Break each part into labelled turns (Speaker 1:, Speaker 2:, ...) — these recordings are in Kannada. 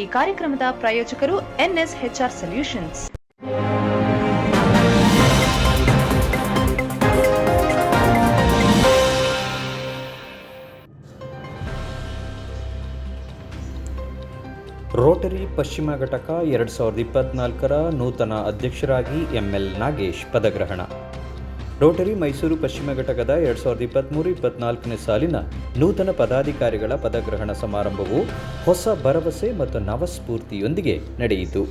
Speaker 1: ಈ ಕಾರ್ಯಕ್ರಮದ ಪ್ರಾಯೋಜಕರು ಎನ್ಎಸ್ಎಚ್ಆರ್ ಸೊಲ್ಯೂಷನ್ಸ್.
Speaker 2: ರೋಟರಿ ಪಶ್ಚಿಮ ಘಟಕ ಎರಡು ಸಾವಿರದ ಇಪ್ಪತ್ನಾಲ್ಕರ ನೂತನ ಅಧ್ಯಕ್ಷರಾಗಿ ಎಂಎಲ್ ನಾಗೇಶ್ ಪದಗ್ರಹಣ. ರೋಟರಿ ಮೈಸೂರು ಪಶ್ಚಿಮ ಘಟಕದ ಎರಡು ಸಾವಿರದ ಇಪ್ಪತ್ತ್ಮೂರು ಇಪ್ಪತ್ನಾಲ್ಕನೇ ಸಾಲಿನ ನೂತನ ಪದಾಧಿಕಾರಿಗಳ ಪದಗ್ರಹಣ ಸಮಾರಂಭವು ಹೊಸ ಭರವಸೆ ಮತ್ತು ನವಸ್ಫೂರ್ತಿಯೊಂದಿಗೆ ನಡೆಯಿತು.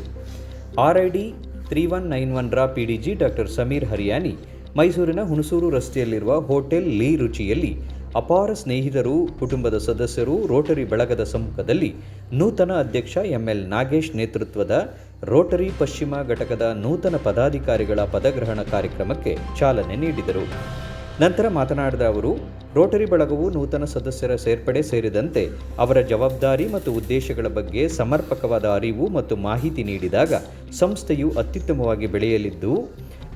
Speaker 2: ಆರ್ಐಡಿ ತ್ರೀ ಒನ್ ನೈನ್ ಒನ್ರ ಪಿಡಿಜಿ ಡಾಕ್ಟರ್ ಸಮೀರ್ ಹರಿಯಾನಿ ಮೈಸೂರಿನ ಹುಣಸೂರು ರಸ್ತೆಯಲ್ಲಿರುವ ಹೋಟೆಲ್ ಲೀ ರುಚಿಯಲ್ಲಿ ಅಪಾರ ಸ್ನೇಹಿತರು, ಕುಟುಂಬದ ಸದಸ್ಯರು, ರೋಟರಿ ಬಳಗದ ಸಮ್ಮುಖದಲ್ಲಿ ನೂತನ ಅಧ್ಯಕ್ಷ ಎಂಎಲ್ ನಾಗೇಶ್ ನೇತೃತ್ವದ ರೋಟರಿ ಪಶ್ಚಿಮ ಘಟಕದ ನೂತನ ಪದಾಧಿಕಾರಿಗಳ ಪದಗ್ರಹಣ ಕಾರ್ಯಕ್ರಮಕ್ಕೆ ಚಾಲನೆ ನೀಡಿದರು. ನಂತರ ಮಾತನಾಡಿದ ಅವರು, ರೋಟರಿ ಬಳಗವು ನೂತನ ಸದಸ್ಯರ ಸೇರ್ಪಡೆ ಸೇರಿದಂತೆ ಅವರ ಜವಾಬ್ದಾರಿ ಮತ್ತು ಉದ್ದೇಶಗಳ ಬಗ್ಗೆ ಸಮರ್ಪಕವಾದ ಅರಿವು ಮತ್ತು ಮಾಹಿತಿ ನೀಡಿದಾಗ ಸಂಸ್ಥೆಯು ಅತ್ಯುತ್ತಮವಾಗಿ ಬೆಳೆಯಲಿದ್ದು,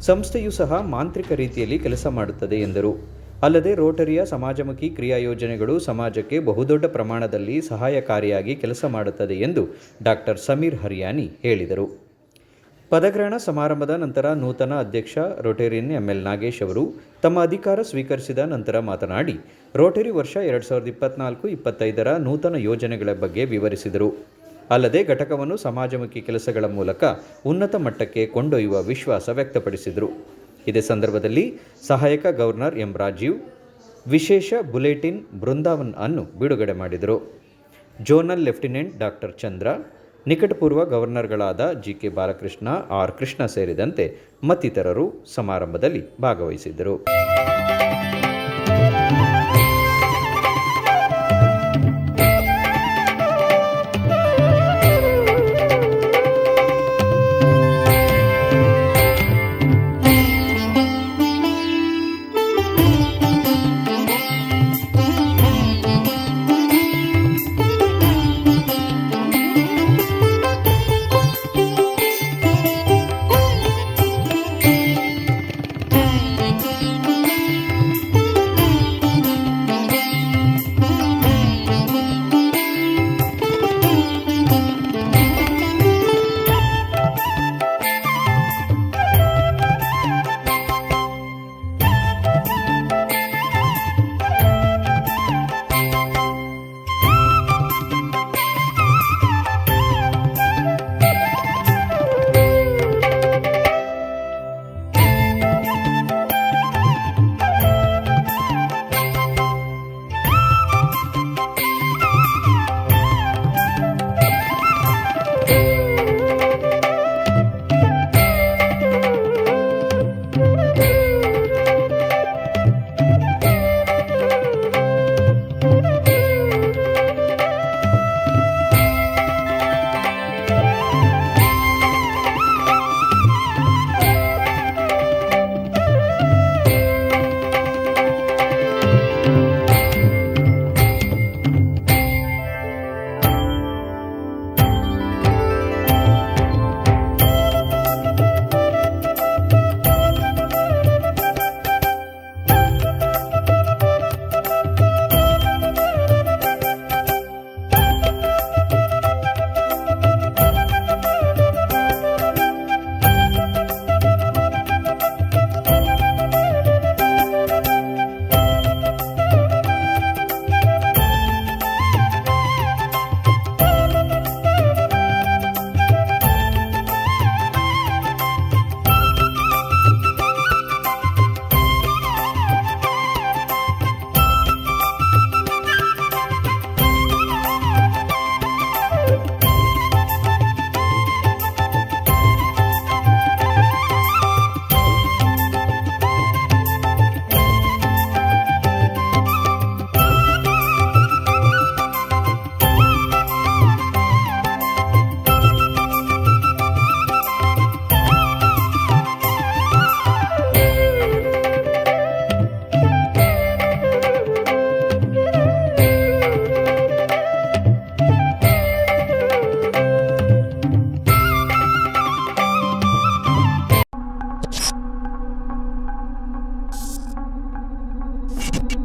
Speaker 2: ಸಂಸ್ಥೆಯು ಸಹ ಮಾಂತ್ರಿಕ ರೀತಿಯಲ್ಲಿ ಕೆಲಸ ಮಾಡುತ್ತದೆ ಎಂದರು. ಅಲ್ಲದೆ ರೋಟರಿಯ ಸಮಾಜಮುಖಿ ಕ್ರಿಯಾ ಯೋಜನೆಗಳು ಸಮಾಜಕ್ಕೆ ಬಹುದೊಡ್ಡ ಪ್ರಮಾಣದಲ್ಲಿ ಸಹಾಯಕಾರಿಯಾಗಿ ಕೆಲಸ ಮಾಡುತ್ತದೆ ಎಂದು ಡಾಕ್ಟರ್ ಸಮೀರ್ ಹರಿಯಾನಿ ಹೇಳಿದರು. ಪದಗ್ರಹಣ ಸಮಾರಂಭದ ನಂತರ ನೂತನ ಅಧ್ಯಕ್ಷ, ರೋಟೇರಿಯನ್ ಎಂಎಲ್ ನಾಗೇಶ್ ಅವರು ತಮ್ಮ ಅಧಿಕಾರ ಸ್ವೀಕರಿಸಿದ ನಂತರ ಮಾತನಾಡಿ, ರೋಟರಿ ವರ್ಷ ಎರಡು ಸಾವಿರದ ಇಪ್ಪತ್ನಾಲ್ಕು ಇಪ್ಪತ್ತೈದರ ನೂತನ ಯೋಜನೆಗಳ ಬಗ್ಗೆ ವಿವರಿಸಿದರು. ಅಲ್ಲದೆ ಘಟಕವನ್ನು ಸಮಾಜಮುಖಿ ಕೆಲಸಗಳ ಮೂಲಕ ಉನ್ನತ ಮಟ್ಟಕ್ಕೆ ಕೊಂಡೊಯ್ಯುವ ವಿಶ್ವಾಸ ವ್ಯಕ್ತಪಡಿಸಿದರು. ಇದೇ ಸಂದರ್ಭದಲ್ಲಿ ಸಹಾಯಕ ಗವರ್ನರ್ ಎಂ ರಾಜೀವ್ ವಿಶೇಷ ಬುಲೆಟಿನ್ ಬೃಂದಾವನ್ ಅನ್ನು ಬಿಡುಗಡೆ ಮಾಡಿದರು. ಜೋನಲ್ ಲೆಫ್ಟಿನೆಂಟ್ ಡಾಕ್ಟರ್ ಚಂದ್ರ, ನಿಕಟಪೂರ್ವ ಗವರ್ನರ್ಗಳಾದ G K Balakrishna, R Krishna ಸೇರಿದಂತೆ ಮತ್ತಿತರರು ಸಮಾರಂಭದಲ್ಲಿ ಭಾಗವಹಿಸಿದ್ದರು.